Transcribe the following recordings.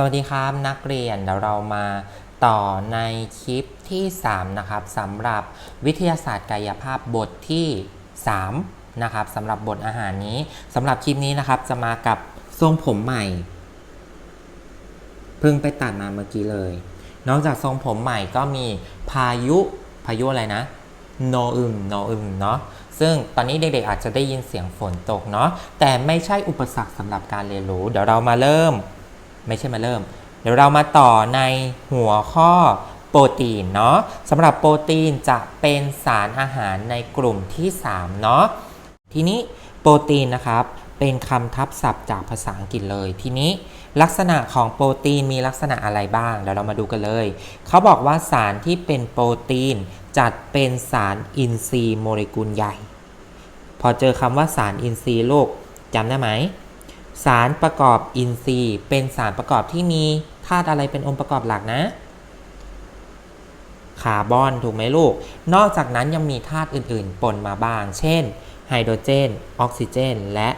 สวัสดีครับนักเรียนเดี๋ยวเรามาต่อในคลิปที่ 3 นะครับสำหรับวิทยาศาสตร์กายภาพบทที่ 3 นะครับสำหรับบทอาหารนี้สำหรับคลิปนี้นะครับจะมากับทรงผมใหม่ เพิ่งไปตัดมาเมื่อกี้เลย นอกจากทรงผมใหม่ก็มีพายุพายุอะไรนะโนอึมโนอึมเนาะซึ่งตอนนี้เด็กๆอาจจะได้ยินเสียงฝนตกเนาะแต่ไม่ใช่อุปสรรคสำหรับการเรียนรู้ เดี๋ยวเรามาเริ่ม ไม่ใช่มาเริ่ม เดี๋ยวเรามาต่อในหัวข้อโปรตีนเนาะสำหรับโปรตีนจะเป็นสารอาหารในกลุ่มที่3เนาะทีนี้โปรตีนนะครับเป็นคำทับศัพท์จากภาษาอังกฤษเลย ทีนี้ลักษณะของโปรตีนมีลักษณะอะไรบ้างเดี๋ยวเรามาดูกันเลย เขาบอกว่าสารที่เป็นโปรตีนจัดเป็นสารอินทรีย์โมเลกุลใหญ่ พอเจอคำว่าสารอินทรีย์โลกจำได้ไหม สารประกอบอินทรีย์ เป็นสารประกอบที่มีธาตุอะไรเป็นองค์ประกอบหลักนะคาร์บอนถูกไหมลูก นอกจากนั้นยังมีธาตุอื่นๆ ปนมาบ้าง เช่น ไฮโดรเจน ออกซิเจน และ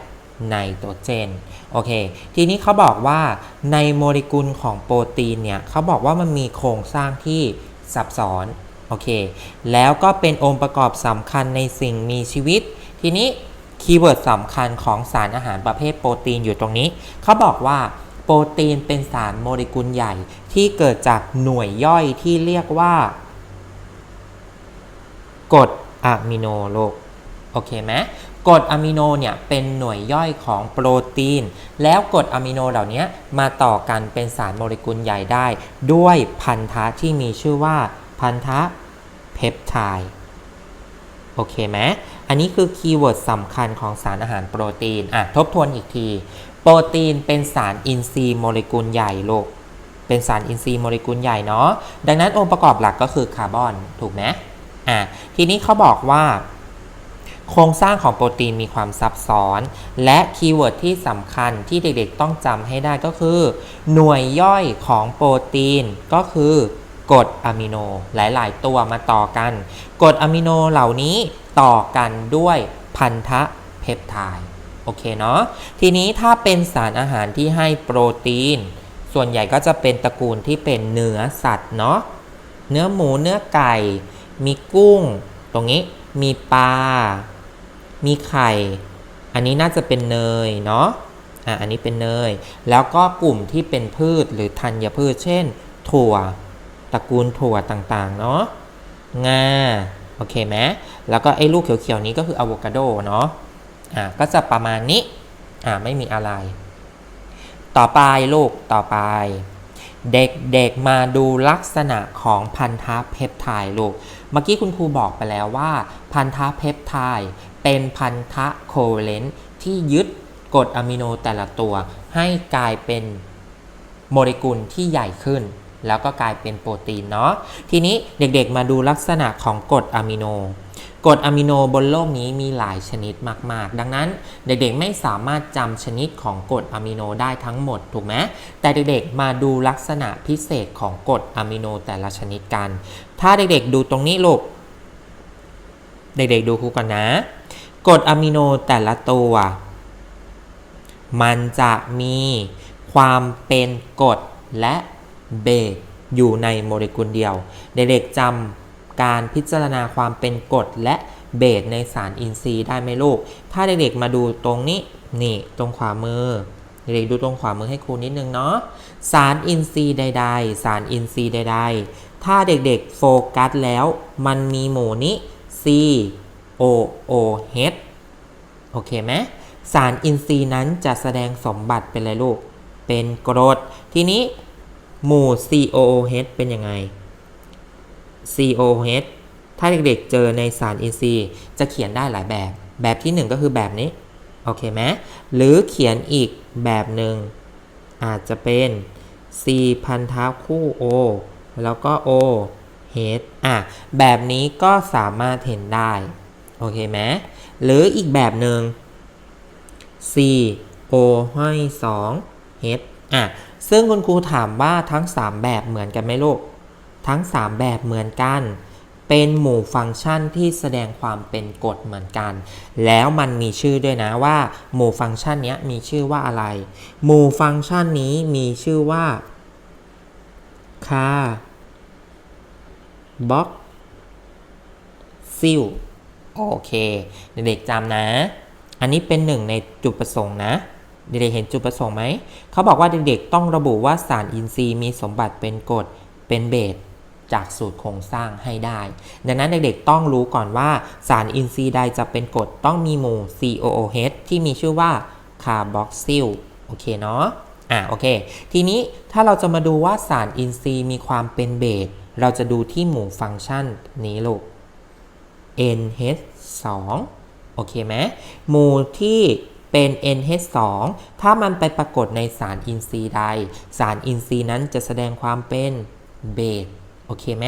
ไนโตรเจน โอเค ทีนี้เขาบอกว่าในโมเลกุลของโปรตีนเนี่ยเขาบอกว่ามันมีโครงสร้างที่ซับซ้อน โอเค แล้วก็เป็นองค์ประกอบสำคัญในสิ่งมีชีวิต ทีนี้ คีย์เวิร์ดสำคัญของสารอาหารประเภทโปรตีนอยู่ตรงนี้ เขาบอกว่าโปรตีนเป็นสารโมเลกุลใหญ่ ที่เกิดจากหน่วยย่อยที่เรียกว่ากรดอะมิโนโลกโอเคไหมกรดอะมิโนเนี่ยเป็นหน่วยย่อยของโปรตีน แล้วกรดอะมิโนเหล่านี้มาต่อกันเป็นสารโมเลกุลใหญ่ได้ ด้วยพันธะที่มีชื่อว่าพันธะเพปไทด์โอเคไหม อันนี้คือคีย์เวิร์ดสำคัญของสารอาหารโปรตีน อะ ทบทวนอีกที โปรตีนเป็นสารอินทรีย์โมเลกุลใหญ่โลก เป็นสารอินทรีย์โมเลกุลใหญ่เนาะ ดังนั้นองค์ประกอบหลักก็คือคาร์บอน ถูกไหมอะ ทีนี้เขาบอกว่า โครงสร้างของโปรตีนมีความซับซ้อน และคีย์เวิร์ดที่สำคัญที่เด็กๆต้องจำให้ได้ก็คือ หน่วยย่อยของโปรตีนก็คือ กรดอะมิโนหลาย ๆ ตัวมาต่อกัน กรดอะมิโนเหล่านี้ต่อกันด้วยพันธะเพปไทด์โอเคเนาะทีนี้ถ้าเป็นสารอาหารที่ให้โปรตีน ส่วนใหญ่ก็จะเป็นตระกูลที่เป็นเนื้อสัตว์เนาะเนื้อหมูเนื้อไก่ มีกุ้ง ตรงนี้มีปลา มีไข่ อันนี้น่าจะเป็นเนยเนาะอะอันนี้เป็นเนย แล้วก็กลุ่มที่เป็นพืชหรือธัญพืช เช่น ถั่ว ตระกูลถั่วต่างๆ เนาะงา โอเคไหมแล้วก็ไอ้ลูกเขียวๆนี้ก็คืออะโวคาโดเนาะ อะก็จะประมาณนี้ อะไม่มีอะไร ต่อไปลูก ต่อไป เด็กๆมาดูลักษณะของพันธะเพปไทด์ลูก เมื่อกี้คุณครูบอกไปแล้วว่า พันธะเพปไทด์เป็นพันธะโคเวเลนต์ที่ยึดกรดอะมิโนแต่ละตัวให้กลายเป็นโมเลกุลที่ใหญ่ขึ้น แล้วก็กลายเป็นโปรตีนเนาะทีนี้เด็กๆมาดูลักษณะของกรดอะมิโนกรดอะมิโนบนโลกนี้มีหลายชนิดมาก ๆ ดังนั้นเด็กๆไม่สามารถจำชนิดของกรดอะมิโนได้ทั้งหมดถูกไหมแต่เด็กๆมาดูลักษณะพิเศษของกรดอะมิโนแต่ละชนิดกัน ถ้าเด็กๆดูตรงนี้ลูกเด็กๆดูครูก่อนนะกรดอะมิโนแต่ละตัว มันจะมีความเป็นกรดและ เบอยู่ในโมเลกุลเดียว เด็กๆจำการพิจารณาความเป็นกรดและเบสในสารอินทรีย์ได้ไหมลูก ถ้าเด็กๆมาดูตรงนี้นี่ตรงขวามือ เด็กๆดูตรงขวามือให้ครูนิดนึงเนาะ สารอินทรีย์ใด ๆ สารอินทรีย์ใด ๆ ถ้าเด็กๆโฟกัสแล้ว มันมีหมู่นี้ C O O H โอเคไหมสารอินทรีย์นั้นจะแสดงสมบัติเป็นอะไรลูก เป็นกรด ทีนี้ หมู่ COOH เป็นยังไง COH ถ้าเด็กๆเจอในสารอินทรีย์จะเขียนได้หลายแบบ แบบที่ 1 ก็คือแบบนี้ โอเคไหมหรือเขียนอีกแบบหนึ่งอาจจะเป็น C พันธะคู่ O แล้วก็ O H อะ แบบนี้ก็สามารถเห็นได้ โอเคไหมหรืออีกแบบหนึ่ง C O ห้อย2 H อะ ซึ่งคุณครูถามว่าทั้ง 3 แบบเหมือนกันไหมลูก ทั้ง 3 แบบเหมือนกัน เป็นหมู่ฟังก์ชันที่แสดงความเป็นกฎเหมือนกัน แล้วมันมีชื่อด้วยนะว่า หมู่ฟังก์ชันนี้มีชื่อว่าอะไร หมู่ฟังก์ชันนี้มีชื่อว่าค่าบล็อกซิลโอเค เด็กๆจำนะ อันนี้เป็นหนึ่งในจุดประสงค์นะ เด็กๆเห็นจุดประสงค์ไหม เขาบอกว่าเด็กๆต้องระบุว่าสารอินทรีย์มีสมบัติเป็นกรดเป็นเบสจากสูตรโครงสร้างให้ได้ ดังนั้นเด็กๆต้องรู้ก่อนว่าสารอินทรีย์ใดจะเป็นกรดต้องมีหมู่ COOH ที่มีชื่อว่าคาร์บอกซิลโอเคเนาะ อะโอเค ทีนี้ถ้าเราจะมาดูว่าสารอินทรีย์มีความเป็นเบส เราจะดูที่หมู่ฟังก์ชันนี้ลูก NH2 โอเคไหมหมู่ที่ เป็น NH2 ถ้ามันไปปรากฏในสารอินทรีย์ใด สารอินทรีย์นั้นจะแสดงความเป็นเบสโอเคไหม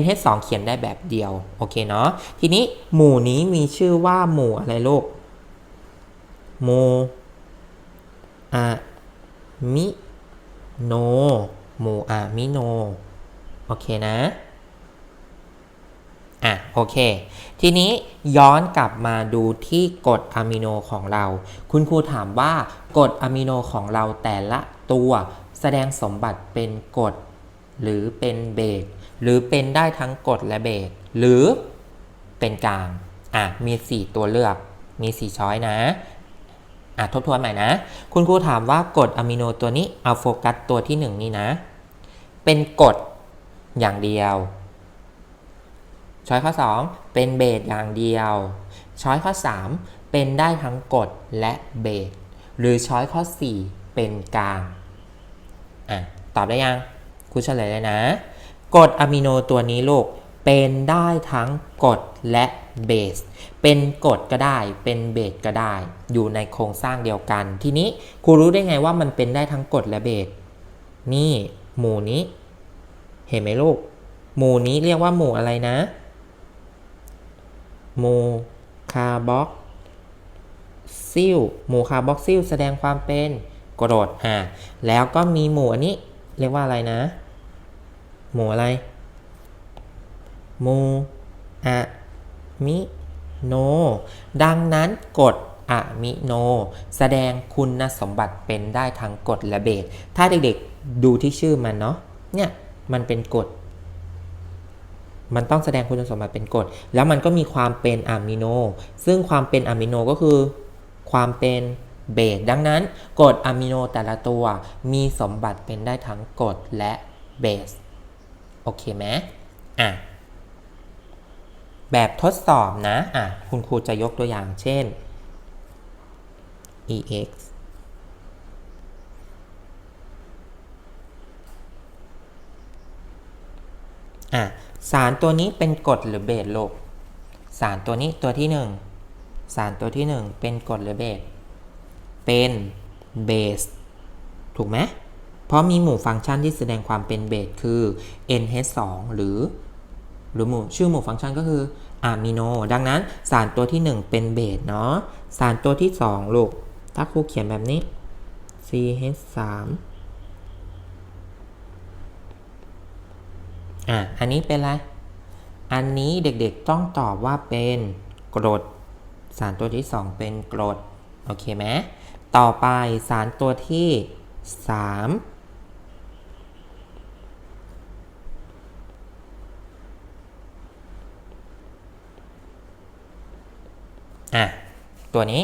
NH2 เขียนได้แบบเดียว โอเคเนาะ ทีนี้หมู่นี้มีชื่อว่าหมู่อะไรลูกหมู่อะมิโน หมู่อะมิโน โอเคนะ อะโอเค ทีนี้ย้อนกลับมาดูที่กรดอะมิโนของเรา คุณครูถามว่ากรดอะมิโนของเราแต่ละตัวแสดงสมบัติเป็นกรดหรือเป็นเบสหรือเป็นได้ทั้งกรดและเบสหรือเป็นกลางอะมี 4 ตัวเลือกมี4ช้อยนะอะทบทวนใหม่นะ คุณครูถามว่ากรดอะมิโนตัวนี้เอาโฟกัสตัวที่ 1 นี่นะ เป็นกรดอย่างเดียว ช้อยข้อ 2 เป็นเบสอย่างเดียว ช้อยข้อ 3 เป็นได้ทั้งกรดและเบสหรือช้อยข้อ 4 เป็นกลางอะตอบได้ยังครูเฉลยเลยนะกรดอะมิโนตัวนี้ลูกเป็นได้ทั้งกรดและเบส เป็นกรดก็ได้ เป็นเบสก็ได้ อยู่ในโครงสร้างเดียวกัน ทีนี้ครูรู้ได้ไงว่ามันเป็นได้ทั้งกรดและเบส นี่หมู่นี้ เห็นไหมลูก หมู่นี้เรียกว่าหมู่อะไรนะ หมู่คาร์บอกซิลหมู่คาร์บอกซิลแสดงความเป็นกรดอ่าแล้วก็มีหมู่อันนี้เรียกว่าอะไรนะ หมู่อะไรหมู่อะมิโน ดังนั้นกรดอะมิโน แสดงคุณสมบัติเป็นได้ทั้งกรดและเบสถ้าเด็กๆดูที่ชื่อมันเนาะเนี่ยมันเป็นกรด มันต้องแสดงคุณสมบัติเป็นกรดแล้วมันก็มีความเป็นอะมิโน ซึ่งความเป็นอะมิโนก็คือ ความเป็นเบสดังนั้นกรดอะมิโนแต่ละตัวมีสมบัติเป็นได้ทั้งกรดและเบสโอเคไหมอะแบบทดสอบนะอะคุณครูจะยกตัวอย่างเช่น ex อะ สารตัวนี้เป็นกรดหรือเบสลูกสารตัวนี้ตัวที่หนึ่งสารตัวที่หนึ่งเป็นกรดหรือเบสเป็นเบสถูกไหมเพราะมีหมู่ฟังก์ชันที่แสดงความเป็นเบสคือ NH2 หรือ หรือหมู่ชื่อหมู่ฟังก์ชันก็คืออะมิโน ดังนั้นสารตัวที่ 1 เป็นเบสเนาะสารตัวที่ 2 ลูก ถ้าครูเขียนแบบนี้ CH3 อะอันนี้เป็นอะไร อันนี้เด็กๆต้องตอบว่าเป็นกรด สารตัวที่ 2 เป็นกรด โอเคไหมต่อไปสารตัวที่ 3อะ ตัวนี้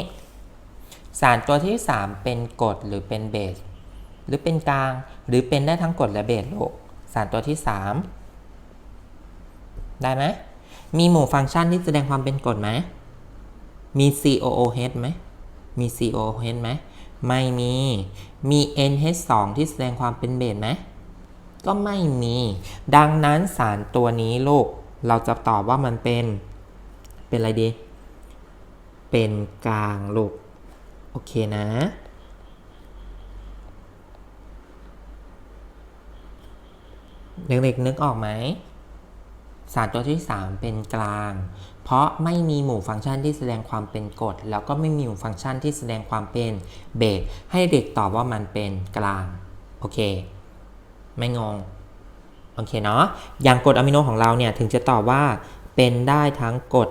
สารตัวที่ 3 เป็นกรดหรือเป็นเบส หรือเป็นกลางหรือเป็นได้ทั้งกรดและเบสลูกสารตัวที่ 3 ได้ไหมมีหมู่ฟังก์ชันที่แสดงความเป็นกรดไหมมี COOH ไหมมี COOH ไหมไม่มี มี NH2 ที่แสดงความเป็นเบสไหมก็ไม่มี ดังนั้นสารตัวนี้ลูก เราจะตอบว่ามันเป็น เป็นอะไรดี เป็นกลางลูก โอเคนะ เด็กๆนึกออกไหม สารตัวที่ 3 เป็นกลาง เพราะไม่มีหมู่ฟังก์ชันที่แสดงความเป็นกรดแล้วก็ไม่มีหมู่ฟังก์ชันที่แสดงความเป็นเบสให้เด็กตอบว่ามันเป็นกลาง โอเค ไม่งง โอเคเนาะ อย่างกรดอะมิโนของเราเนี่ยถึงจะตอบว่าเป็นได้ทั้งกรด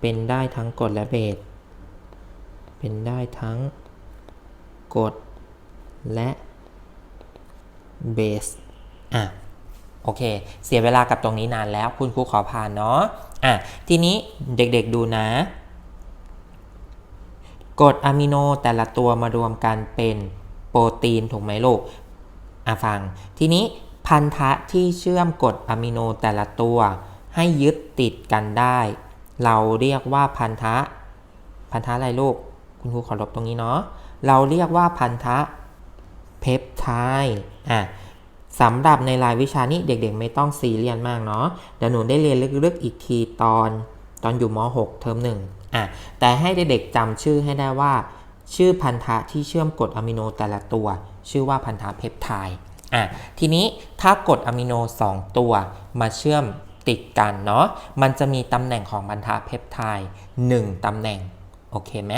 เป็นได้ทั้งกรดและเบส เป็นได้ทั้งกรดและเบส อะ โอเค เสียเวลากับตรงนี้นานแล้ว คุณครูขอผ่านเนาะอะทีนี้เด็กๆดูนะกรดอะมิโนแต่ละตัวมารวมกันเป็นโปรตีนถูกไหมลูกอะฟัง ทีนี้พันธะที่เชื่อมกรดอะมิโนแต่ละตัว ให้ยึดติดกันได้ เราเรียกว่าพันธะ พันธะอะไรลูก คุณครูขอลบตรงนี้เนาะ เราเรียกว่าพันธะเพปไทด์อะ สำหรับในรายวิชานี้เด็กๆ ไม่ต้องซีเรียสมากเนาะเดี๋ยวหนูได้เรียนลึกๆอีกทีตอนตอนอยู่ม .6 เทอมหนึ่งอะแต่ให้เด็กๆจำชื่อให้ได้ว่า ชื่อพันธะที่เชื่อมกรดอะมิโนแต่ละตัว ชื่อว่าพันธะเพปไทด์อะทีนี้ถ้ากรดอะมิโน 2 ตัวมาเชื่อมติดกันเนาะมันจะมีตำแหน่งของพันธะเพปไทด์1ตำแหน่งโอเคไหม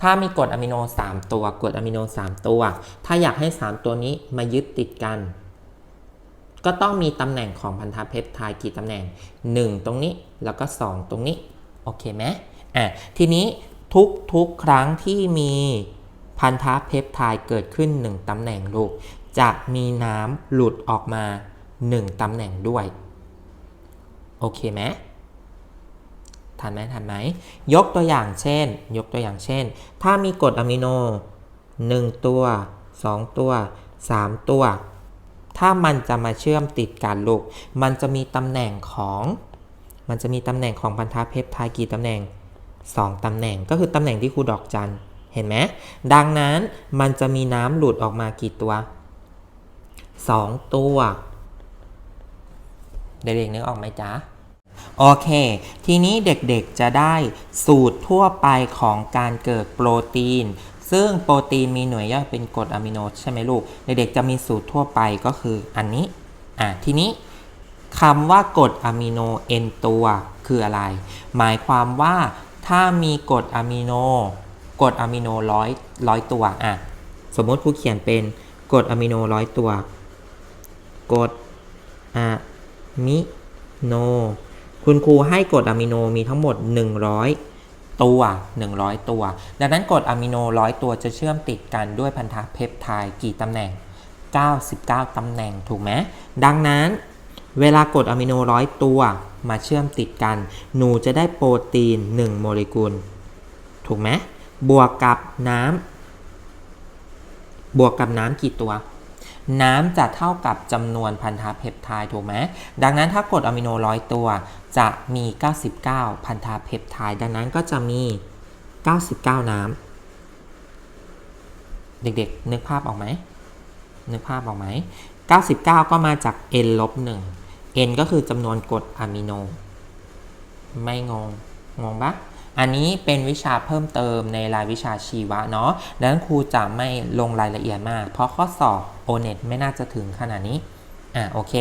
ถ้ามีกรดอะมิโน 3 ตัวกรดอะมิโน 3 ตัว ถ้าอยากให้ 3 ตัวนี้มายึดติดกัน ก็ต้องมีตำแหน่งของพันธะเพปไทด์กี่ตำแหน่ง 1 ตรงนี้แล้วก็ 2 ตรงนี้ โอเคไหมอะทีนี้ทุกทุกครั้งที่มีพันธะเพปไทด์เกิดขึ้น 1 ตำแหน่งลูก จะมีน้ำหลุดออกมา 1 ตำแหน่งด้วย โอเคไหมทันไหมทันไหมยกตัวอย่างเช่น ยกตัวอย่างเช่น ถ้ามีกรดอะมิโน 1 ตัว 2 ตัว 3 ตัว ถ้ามันจะมาเชื่อมติดกันลูก มันจะมีตำแหน่งของ มันจะมีตำแหน่งของพันธะเพปไทด์กี่ตำแหน่ง 2ตำแหน่งก็คือตำแหน่งที่ครูดอกจันเห็นไหมดังนั้นมันจะมีน้ำหลุดออกมากี่ตัว 2 ตัว เด็กๆนึกออกไหมจ๊ะโอเค ทีนี้เด็กๆจะได้สูตรทั่วไปของการเกิดโปรตีน ซึ่งโปรตีนมีหน่วยย่อยเป็นกรดอะมิโนใช่ไหมลูก เด็กๆจะมีสูตรทั่วไปก็คืออันนี้ อะทีนี้คำว่ากรดอะมิโน n ตัวคืออะไร หมายความว่าถ้ามีกรดอะมิโนกรดอะมิโนร้อยร้อยตัวอะสมมติครูเขียนเป็นกรดอะมิโนร้อยตัวกรดอะมิโน คุณครูให้กรดอะมิโนมีทั้งหมด 100 ตัว 100 ตัว ดังนั้นกรดอะมิโนร้อยตัวจะเชื่อมติดกันด้วยพันธะเพปไทด์กี่ตำแหน่ง 99 ตำแหน่งถูกไหมดังนั้นเวลากรดอะมิโนร้อยตัวมาเชื่อมติดกัน หนูจะได้โปรตีน 1 โมเลกุล ถูกไหมบวกกับน้ำบวกกับน้ำกี่ตัว น้ำจะเท่ากับจำนวนพันธะเพปไทด์ถูกไหมดังนั้นถ้ากรดอะมิโนร้อยตัวจะมี 99 พันธะเพปไทด์ดังนั้นก็จะมี 99 น้ำเด็กๆ นึกภาพออกไหมนึกภาพออกไหม 99 ก็มาจาก n ลบ1 n ก็คือจำนวนกรดอะมิโน ไม่งง งงปะ อันนี้เป็นวิชาเพิ่มเติมในรายวิชาชีวะเนาะดังนั้นครูจะไม่ลงรายละเอียดมาก เพราะข้อสอบ o n e t ไม่น่าจะถึงขนาดนี้ อะโอเค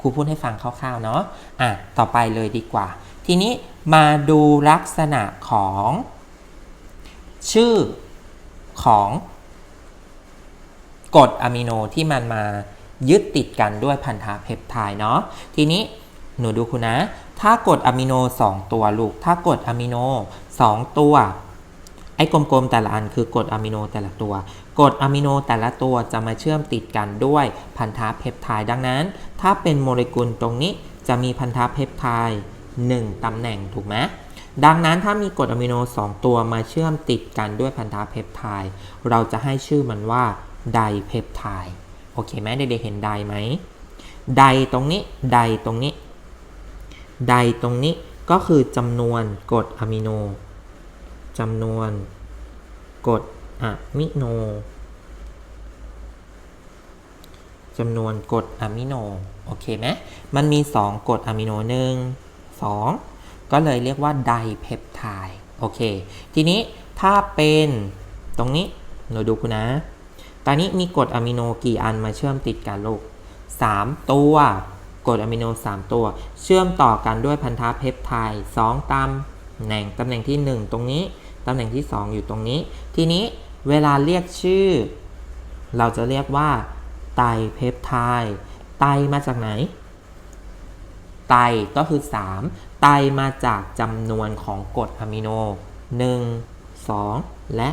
ครูพูดให้ฟังคร่าวๆเนาะ อะต่อไปเลยดีกว่า ทีนี้มาดูลักษณะของ ชื่อของกรดอะมิโนที่มันมายึดติดกันด้วยพันธะเพปไทด์เนาะ ทีนี้หนูดูคุณนะ ถ้ากรดอะมิโน 2 ตัวลูก ถ้ากรดอะมิโน 2 ตัว ไอ้กลมๆแต่ละอันคือกรดอะมิโนแต่ละตัวกรดอะมิโนแต่ละตัวจะมาเชื่อมติดกันด้วยพันธะเพปไทด์ดังนั้น ถ้าเป็นโมเลกุลตรงนี้จะมีพันธะเพปไทด์1ตำแหน่งถูกไหมดังนั้นถ้ามีกรดอะมิโน 2 ตัวมาเชื่อมติดกันด้วยพันธะเพปไทด์เราจะให้ชื่อมันว่าไดเพปไทด์โอเคไหมเด็กๆเห็นไดไหมไดตรงนี้ไดตรงนี้ ไดตรงนี้ก็คือจำนวนกรดอะมิโนจำนวนกรดอะมิโนจำนวนกรดอะมิโนโอเคไหมมันมี 2กรดอะมิโนหนึ่งสองก็เลยเรียกว่าไดเพปไทด์โอเค ทีนี้ถ้าเป็นตรงนี้หนูดูคุณนะ ตอนนี้มีกรดอะมิโนกี่อันมาเชื่อมติดกันลูก3 ตัว กรดอะมิโน 3 ตัว เชื่อมต่อกันด้วยพันธะเพปไทด์2ตำแหน่งตำแหน่งที่ 1 ตรงนี้ ตำแหน่งที่ 2 อยู่ตรงนี้ ทีนี้เวลาเรียกชื่อ เราจะเรียกว่าไตรเพปไทด์ไตมาจากไหน ไตก็คือ 3 ไตมาจากจำนวนของกรดอะมิโน 1 2 และ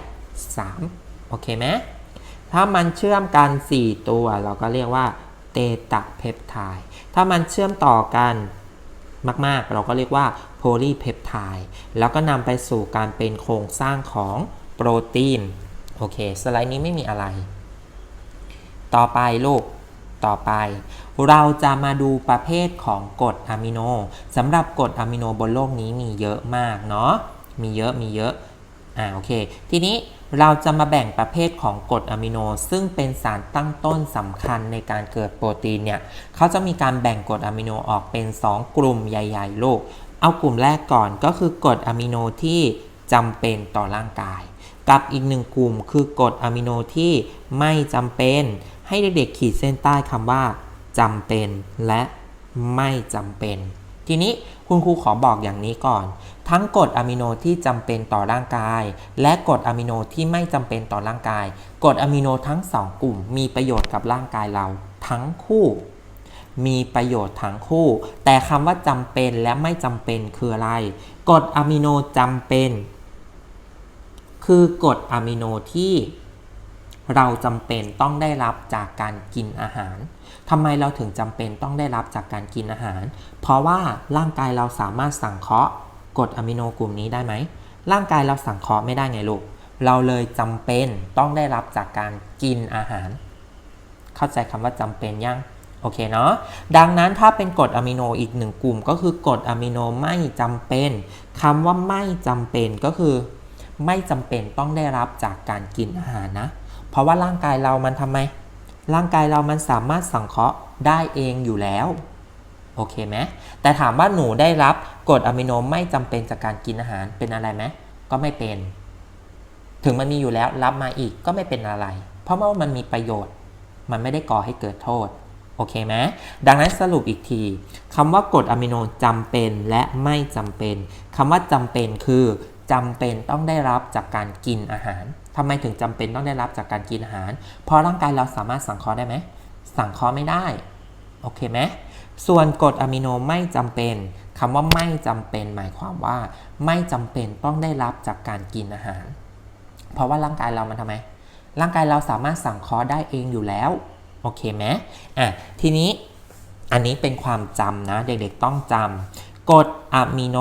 3 โอเคไหมถ้ามันเชื่อมกัน 4 ตัว เราก็เรียกว่า เตตะเพปไทด์ถ้ามันเชื่อมต่อกันมาก ๆ เราก็เรียกว่าโพลีเพปไทด์แล้วก็นำไปสู่การเป็นโครงสร้างของโปรตีน โอเค สไลด์นี้ไม่มีอะไร ต่อไปลูก ต่อไป เราจะมาดูประเภทของกรดอะมิโนสำหรับกรดอะมิโนบนโลกนี้มีเยอะมากเนาะ มีเยอะ มีเยอะ อ่า โอเค ทีนี้ เราจะมาแบ่งประเภทของกรดอะมิโน ซึ่งเป็นสารตั้งต้นสำคัญในการเกิดโปรตีนเนี่ยเขาจะมีการแบ่งกรดอะมิโนออกเป็น 2 กลุ่มใหญ่ๆลูก เอากลุ่มแรกก่อนก็คือกรดอะมิโนที่จำเป็นต่อร่างกาย กับอีกหนึ่งกลุ่มคือกรดอะมิโนที่ไม่จำเป็น ให้เด็กๆขีดเส้นใต้คำว่าจำเป็นและไม่จำเป็น ทีนี้ คุณครูขอบอกอย่างนี้ก่อน ทั้งกรดอะมิโนที่จำเป็นต่อร่างกาย และกรดอะมิโนที่ไม่จำเป็นต่อร่างกายกรดอะมิโนทั้งสองกลุ่ม มีประโยชน์กับร่างกายเราทั้งคู่ มีประโยชน์ทั้งคู่ แต่คำว่าจำเป็นและไม่จำเป็นคืออะไรกรดอะมิโนจำเป็น คือกรดอะมิโนที่เราจำเป็นต้องได้รับจากการกินอาหาร ทำไมเราถึงจำเป็นต้องได้รับจากการกินอาหาร เพราะว่าร่างกายเราสามารถสังเคราะห์กรดอะมิโนกลุ่มนี้ได้ไหม ร่างกายเราสังเคราะห์ไม่ได้ไงลูก เราเลยจำเป็นต้องได้รับจากการกินอาหาร เข้าใจคำว่าจำเป็นยังโอเคเนาะ ดังนั้นถ้าเป็นกรดอะมิโนอีกหนึ่งกลุ่ม ก็คือกรดอะมิโนไม่จำเป็นคำว่าไม่จำเป็นก็คือ ไม่จำเป็นต้องได้รับจากการกินอาหารนะ เพราะว่าร่างกายเรามันทำไม ร่างกายเรามันสามารถสังเคราะห์ได้เองอยู่แล้ว โอเคไหมแต่ถามว่าหนูได้รับกรดอะมิโนไม่จำเป็นจากการกินอาหารเป็นอะไรไหมก็ไม่เป็น ถึงมันมีอยู่แล้วรับมาอีกก็ไม่เป็นอะไร เพราะว่ามันมีประโยชน์ มันไม่ได้ก่อให้เกิดโทษโอเคไหมดังนั้นสรุปอีกทีคำว่ากรดอะมิโนจำเป็นและไม่จำเป็นคำว่าจำเป็นคือ จำเป็นต้องได้รับจากการกินอาหารทำไมถึงจำเป็นต้องได้รับจากการกินอาหาร เพราะร่างกายเราสามารถสังเคราะห์ได้ไหม สังเคราะห์ไม่ได้ โอเคไหมส่วนกรดอะมิโนไม่จำเป็นคำว่าไม่จำเป็นหมายความว่า ไม่จำเป็นต้องได้รับจากการกินอาหาร เพราะว่าร่างกายเรามันทำไม ร่างกายเราสามารถสังเคราะห์ได้เองอยู่แล้ว โอเคไหมอะ ทีนี้อันนี้เป็นความจำนะ เด็กๆต้องจำกรดอะมิโน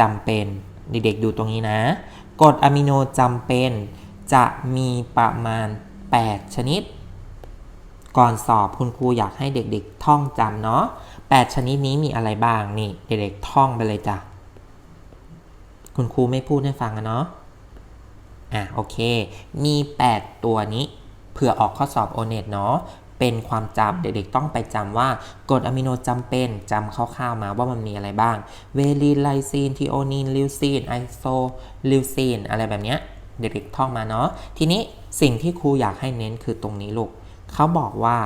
จำเป็น เด็กๆดูตรงนี้นะกรดอะมิโนจำเป็นจะมีประมาณ 8 ชนิด ก่อนสอบคุณครูอยากให้เด็กๆ ท่องจำเนาะ8ชนิดนี้มีอะไรบ้างนี่เด็กๆท่องไปเลยจ้ะ คุณครูไม่พูดให้ฟังนะเนาะอะโอเค มี 8 ตัวนี้เผื่อออกข้อสอบโอเน็ตเนาะ เป็นความจำเด็กๆต้องไปจำว่ากรดอะมิโนจำเป็นจำคร่าวๆมาว่ามันมีอะไรบ้าง เวลีนไลซีนทีโอนีนลิวซีนไอโซลิวซีนอะไรแบบเนี้ยเด็กๆท่องมาเนาะทีนี้สิ่งที่ครูอยากให้เน้นคือตรงนี้ลูกเขาบอกว่า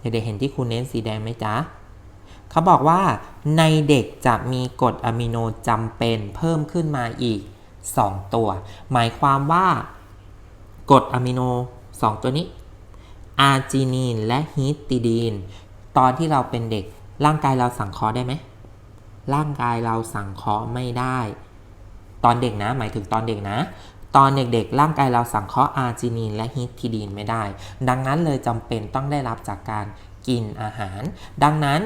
เด็กๆเห็นที่ครูเน้นสีแดงไหมจ๊ะเขาบอกว่าในเด็กจะมีกรดอะมิโนจำเป็นเพิ่มขึ้นมาอีก 2 ตัว หมายความว่ากรดอะมิโน 2 ตัวนี้ อาร์จินีนและฮิสติดีน ตอนที่เราเป็นเด็ก ร่างกายเราสังเคราะห์ได้ไหม ร่างกายเราสังเคราะห์ไม่ได้ ตอนเด็กนะ หมายถึงตอนเด็กนะ ตอนเด็กๆ ร่างกายเราสังเคราะห์อาร์จินีนและฮิสติดีนไม่ได้ ดังนั้นเลยจำเป็นต้องได้รับจากการกินอาหาร ดังนั้น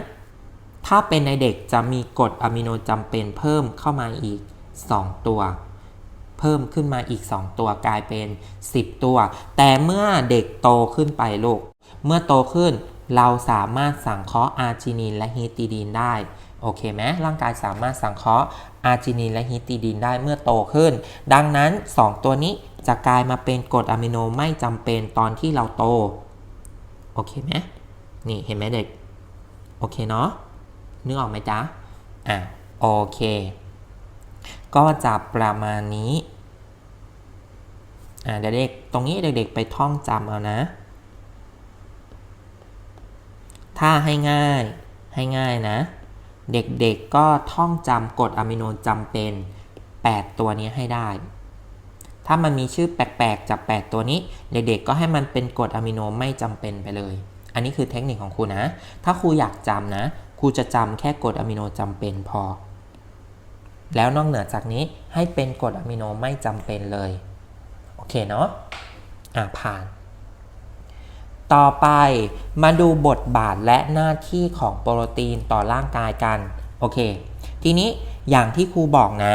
ถ้าเป็นในเด็กจะมีกรดอะมิโนจำเป็นเพิ่มเข้ามาอีก 2 ตัว เพิ่มขึ้นมาอีก 2 ตัวกลายเป็น 10 ตัว แต่เมื่อเด็กโตขึ้นไปลูก เมื่อโตขึ้นเราสามารถสังเคราะห์อาร์จินีนและฮิสติดีนได้ โอเคไหมร่างกายสามารถสังเคราะห์อาร์จินีนและฮิสติดีนได้เมื่อโตขึ้น ดังนั้น 2 ตัวนี้จะกลายมาเป็นกรดอะมิโนไม่จำเป็นตอนที่เราโต โอเคไหมนี่เห็นไหมเด็ก โอเคเนาะนึกออกไหมจ๊ะ อะ โอเค ก็จะประมาณนี้อะเด็กๆตรงนี้เด็กๆไปท่องจำเอานะ ถ้าให้ง่ายให้ง่ายนะ เด็กๆก็ท่องจำกรดอะมิโนจำเป็น 8 ตัวนี้ให้ได้ ถ้ามันมีชื่อแปลกๆจาก 8 ตัวนี้ เด็กๆก็ให้มันเป็นกรดอะมิโนไม่จำเป็นไปเลย อันนี้คือเทคนิคของครูนะ ถ้าครูอยากจำนะครูจะจำแค่กรดอะมิโนจำเป็นพอ แล้วนอกเหนือจากนี้ให้เป็นกรดอะมิโนไม่จำเป็นเลย โอเคเนาะอะผ่าน ต่อไปมาดูบทบาทและหน้าที่ของโปรตีนต่อร่างกายกัน โอเค ทีนี้อย่างที่ครูบอกนะ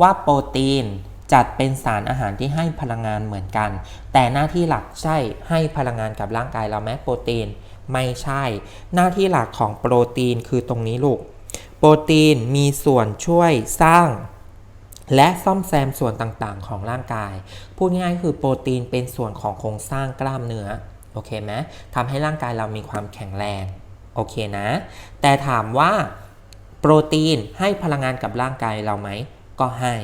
ว่าโปรตีนจัดเป็นสารอาหารที่ให้พลังงานเหมือนกัน แต่หน้าที่หลักใช่ให้พลังงานกับร่างกายเราไหมโปรตีนไม่ใช่ หน้าที่หลักของโปรตีนคือตรงนี้ลูก โปรตีนมีส่วนช่วยสร้าง และซ่อมแซมส่วนต่างๆ ของร่างกาย พูดง่ายๆคือโปรตีนเป็นส่วนของโครงสร้างกล้ามเนื้อโอเคไหมทำให้ร่างกายเรามีความแข็งแรงโอเคนะ แต่ถามว่าโปรตีนให้พลังงานกับร่างกายเราไหมก็ให้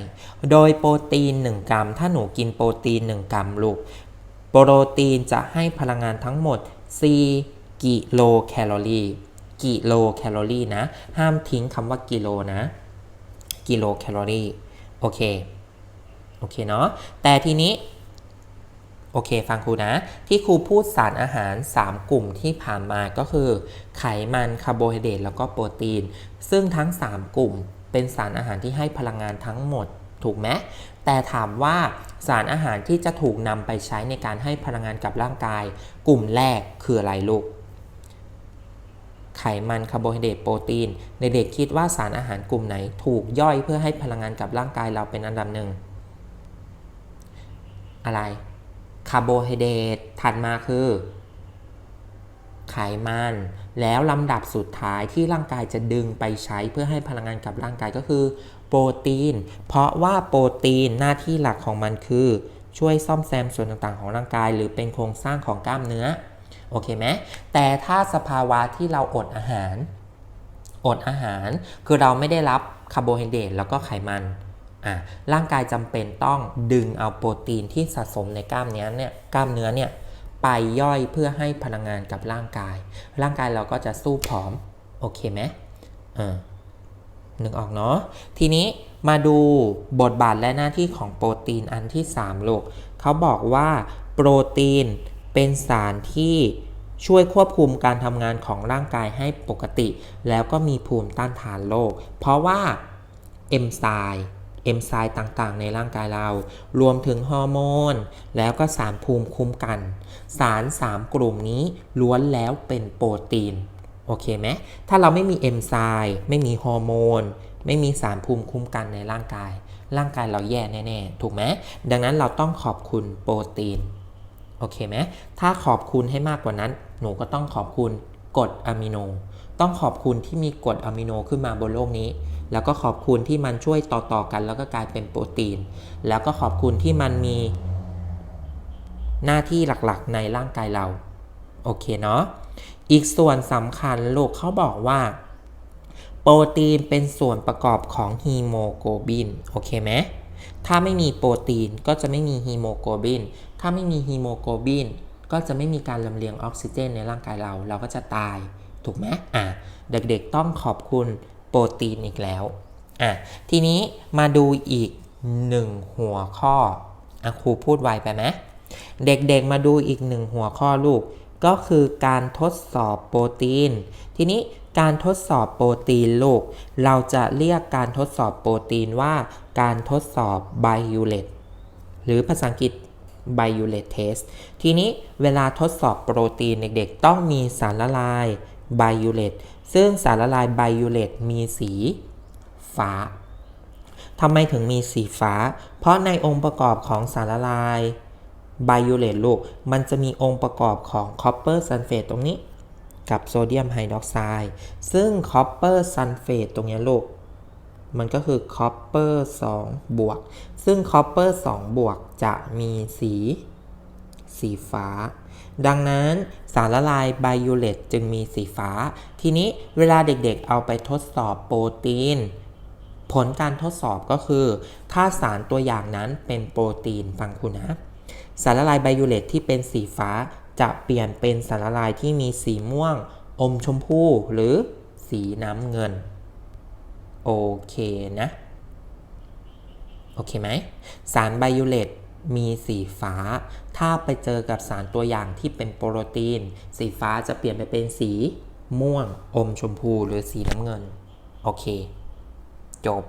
โดยโปรตีน 1 กรัม ถ้าหนูกินโปรตีน 1 กรัมลูก โปรตีนจะให้พลังงานทั้งหมด 4 กิโลแคลอรี่ กิโลแคลอรี่นะ ห้ามทิ้งคำว่ากิโลนะ กิโลแคลอรี่โอเค โอเคเนาะ แต่ทีนี้ โอเค ฟังครูนะ ที่ครูพูดสารอาหาร 3 กลุ่มที่ผ่านมาก็คือ ไขมันคาร์โบไฮเดรตแล้วก็โปรตีน ซึ่งทั้ง 3 กลุ่มเป็นสารอาหารที่ให้พลังงานทั้งหมดถูกไหมแต่ถามว่าสารอาหารที่จะถูกนำไปใช้ในการให้พลังงานกับร่างกาย กลุ่มแรกคืออะไรลูก ไขมันคาร์โบไฮเดรตโปรตีนในเด็กคิดว่าสารอาหารกลุ่มไหนถูกย่อยเพื่อให้พลังงานกับร่างกายเราเป็นอันดับหนึ่ง อะไร คาร์โบไฮเดรตถัดมาคือ ไขมัน แล้วลำดับสุดท้ายที่ร่างกายจะดึงไปใช้เพื่อให้พลังงานกับร่างกายก็คือ โปรตีน เพราะว่าโปรตีนหน้าที่หลักของมันคือ ช่วยซ่อมแซมส่วนต่างๆ ของร่างกาย หรือเป็นโครงสร้างของกล้ามเนื้อ โอเคไหมแต่ถ้าสภาวะที่เราอดอาหาร อดอาหาร คือเราไม่ได้รับคาร์โบไฮเดรตแล้วก็ไขมันร่างกายจำเป็นต้องดึงเอาโปรตีนที่สะสมในกล้ามเนื้อเนี่ยกล้ามเนื้อเนี่ยไปย่อยเพื่อให้พลังงานกับร่างกาย ร่างกายเราก็จะสู้ผอม โอเคไหมเออนึกออกเนาะทีนี้มาดูบทบาทและหน้าที่ของโปรตีนอันที่3ลูกเขาบอกว่าโปรตีน เป็นสารที่ช่วยควบคุมการทำงานของร่างกายให้ปกติ แล้วก็มีภูมิต้านทานโรคเพราะว่าเอนไซม์เอนไซม์ต่างๆ ในร่างกายเรา รวมถึงฮอร์โมน แล้วก็สารภูมิคุ้มกัน สาร 3 กลุ่มนี้ล้วนแล้วเป็นโปรตีน โอเคไหม ถ้าเราไม่มีเอนไซม์ไม่มีฮอร์โมน ไม่มีสารภูมิคุ้มกันในร่างกาย ร่างกายเราแย่แน่ ๆ ถูกไหม ดังนั้นเราต้องขอบคุณโปรตีน โอเคไหมถ้าขอบคุณให้มากกว่านั้น หนูก็ต้องขอบคุณกรดอะมิโน ต้องขอบคุณที่มีกรดอะมิโนขึ้นมาบนโลกนี้ แล้วก็ขอบคุณที่มันช่วยต่อๆกัน แล้วก็กลายเป็นโปรตีน แล้วก็ขอบคุณที่มันมี หน้าที่หลักๆในร่างกายเรา โอเคเนาะ อีกส่วนสำคัญลูกเขาบอกว่า โปรตีนเป็นส่วนประกอบของฮีโมโกลบิน โอเคไหมถ้าไม่มีโปรตีนก็จะไม่มีฮีโมโกลบิน ถ้าไม่มีฮีโมโกลบินก็จะไม่มีการลำเลียงออกซิเจนในร่างกายเรา เราก็จะตายถูกไหมอะเด็กๆต้องขอบคุณโปรตีนอีกแล้วอะทีนี้มาดูอีกหนึ่งหัวข้ออครูพูดไวไปไหมเด็กๆมาดูอีกหนึ่งหัวข้อลูก ก็คือการทดสอบโปรตีน ทีนี้การทดสอบโปรตีนลูก เราจะเรียกการทดสอบโปรตีนว่า การทดสอบไบยูเลตหรือภาษาอังกฤษ b i u l e t test ทีนี้เวลาทดสอบโปรตีนเด็กๆ ต้องมีสารละลาย b i u l e t ซึ่งสารละลาย b i u l e t มีสีฟ้าทำไมถึงมีสีฟ้า เพราะในองค์ประกอบของสารละลายไบโอเลตลูก มันจะมีองค์ประกอบของคอปเปอร์ซัลเฟตตรงนี้ กับโซเดียมไฮดรอกไซด์ซึ่งคอปเปอร์ซัลเฟตตรงนี้ลูก มันก็คือคอปเปอร์2บวก ซึ่งคอปเปอร์2บวกจะมีสี สีฟ้า ดังนั้นสารละลายไบโอเลตจึงมีสีฟ้า ทีนี้เวลาเด็กๆเอาไปทดสอบโปรตีน ผลการทดสอบก็คือ ถ้าสารตัวอย่างนั้นเป็นโปรตีนฟังคุณนะ สารละลายไบโอเลตที่เป็นสีฟ้าจะเปลี่ยนเป็นสารละลายที่มีสีม่วง อมชมพูหรือสีน้ำเงิน โอเคนะ โอเคไหม สารไบโอเลตมีสีฟ้า ถ้าไปเจอกับสารตัวอย่างที่เป็นโปรตีน สีฟ้าจะเปลี่ยนไปเป็นสีม่วง อมชมพูหรือสีน้ำเงิน โอเค จบ